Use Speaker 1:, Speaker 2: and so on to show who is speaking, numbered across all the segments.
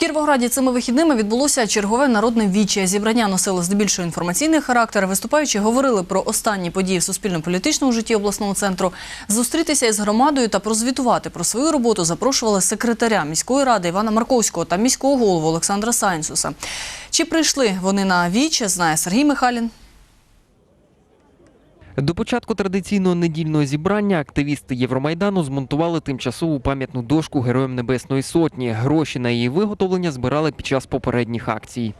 Speaker 1: Кіровограді цими вихідними відбулося чергове народне віче. Зібрання носило здебільшого інформаційний характер. Виступаючі говорили про останні події в суспільно-політичному житті обласного центру. Зустрітися із громадою та прозвітувати про свою роботу запрошували секретаря міської ради Івана Марковського та міського голову Олександра Сайнсуса. Чи прийшли вони на віче, знає Сергій Михайлін.
Speaker 2: До початку традиційного недільного зібрання активісти Євромайдану змонтували тимчасову пам'ятну дошку Героям Небесної Сотні. Гроші на її виготовлення збирали під час попередніх акцій.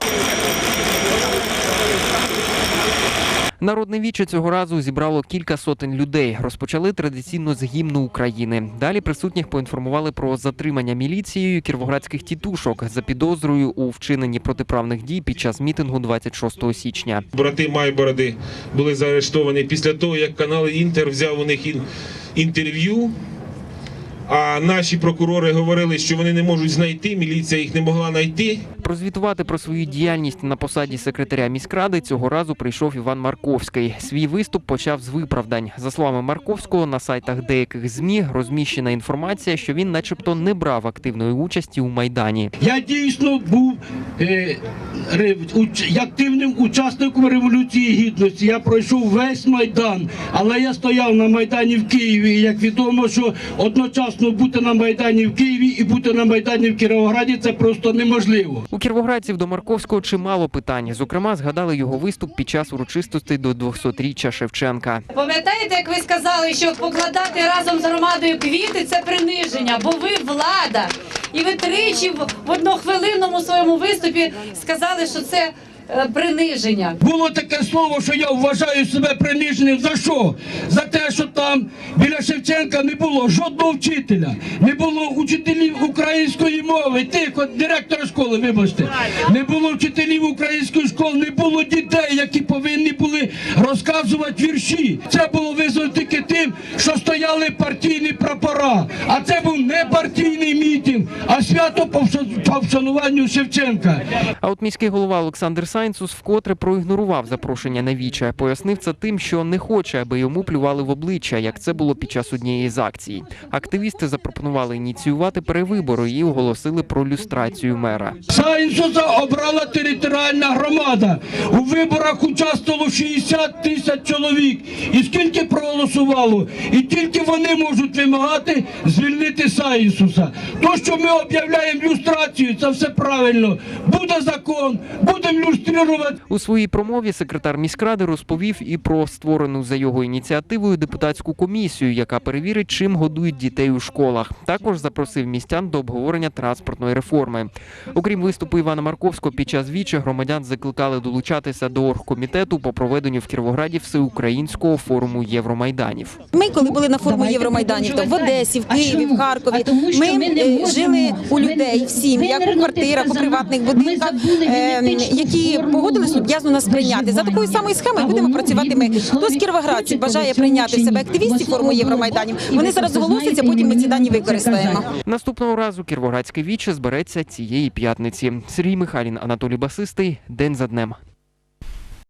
Speaker 2: Народне віче цього разу зібрало кілька сотень людей. Розпочали традиційно з гімну України. Далі присутніх поінформували про затримання міліцією кіровоградських тітушок за підозрою у вчиненні протиправних дій під час мітингу 26 січня.
Speaker 3: Брати Майбороди були заарештовані після того, як канал Інтер взяв у них інтерв'ю. А наші прокурори говорили, що вони не можуть знайти, міліція їх не могла знайти.
Speaker 2: Прозвітувати про свою діяльність на посаді секретаря міськради цього разу прийшов Іван Марковський. Свій виступ почав з виправдань. За словами Марковського, на сайтах деяких змі розміщена інформація, що він, начебто, не брав активної участі у майдані.
Speaker 4: Я дійсно був е, активним учасником Революції Гідності. Я пройшов весь Майдан, але я стояв на Майдані в Києві. І як відомо, що одночасно бути на Майдані в Києві і бути на Майдані в Кіровограді це просто неможливо.
Speaker 2: У кіровоградців до Марковського чимало питань. Зокрема, згадали його виступ під час урочистостей до 200-річчя Шевченка.
Speaker 5: Пам'ятаєте, як ви сказали, що покладати разом з громадою квіти це приниження, бо ви влада. І ви тричі в однохвилинному своєму виступі сказали, що це приниження.
Speaker 4: Було таке слово, що я вважаю себе приниженим. За що? За те, що там біля Шевченка не було жодного вчителя, не було учителів української мови. Тихо, директора школи, вибачте, не було вчителів української школи, не було дітей, які повинні були розказувати вірші. Це було визвано тільки тим, що стояли партійні прапора. А це був не партійний мітинг, а свято по вшануванню Шевченка.
Speaker 2: А от міський голова Олександр Сайнцус вкотре проігнорував запрошення на віче. Пояснив це тим, що не хоче, аби йому плювали в обличчя, як це було під час однієї з акцій. Активісти запропонували ініціювати перевибори і оголосили про люстрацію мера.
Speaker 4: Сайнсуса обрала територіальна громада. У виборах участвувало 60 тисяч чоловік. І скільки проголосувало? І тільки вони можуть вимагати звільнити Сайнсуса. То, що ми об'являємо люстрацію, це все правильно. Буде закон, будемо люструвати.
Speaker 2: У своїй промові секретар міськради розповів і про створену за його ініціативою депутатську комісію, яка перевірить, чим годують дітей у школах. Також запросив містян до обговорення транспортної реформи. Окрім виступу Івана Марковського, під час вічі громадян закликали долучатися до оргкомітету по проведенню в Кіровограді всеукраїнського форуму Євромайданів.
Speaker 6: Ми, коли були на форумі Євромайданів, то в Одесі, в Києві, в Харкові, ми е, жили у людей, в сім'ях, у квартирах, у приватних будинках, е,
Speaker 7: генетичну
Speaker 6: які погодились люб'язно нас прийняти. За такою самою схемою будемо працювати ми. Хто з кіровоградців бажає прийняти в себе активістів форуму Євромайданів, вони зараз оголосяться, потім ми ці дані використаємо.
Speaker 2: Наступного разу Кіровоградське віче збереться цієї п'ятниці. Сергій Михайлін, Анатолій Басистий. День за днем.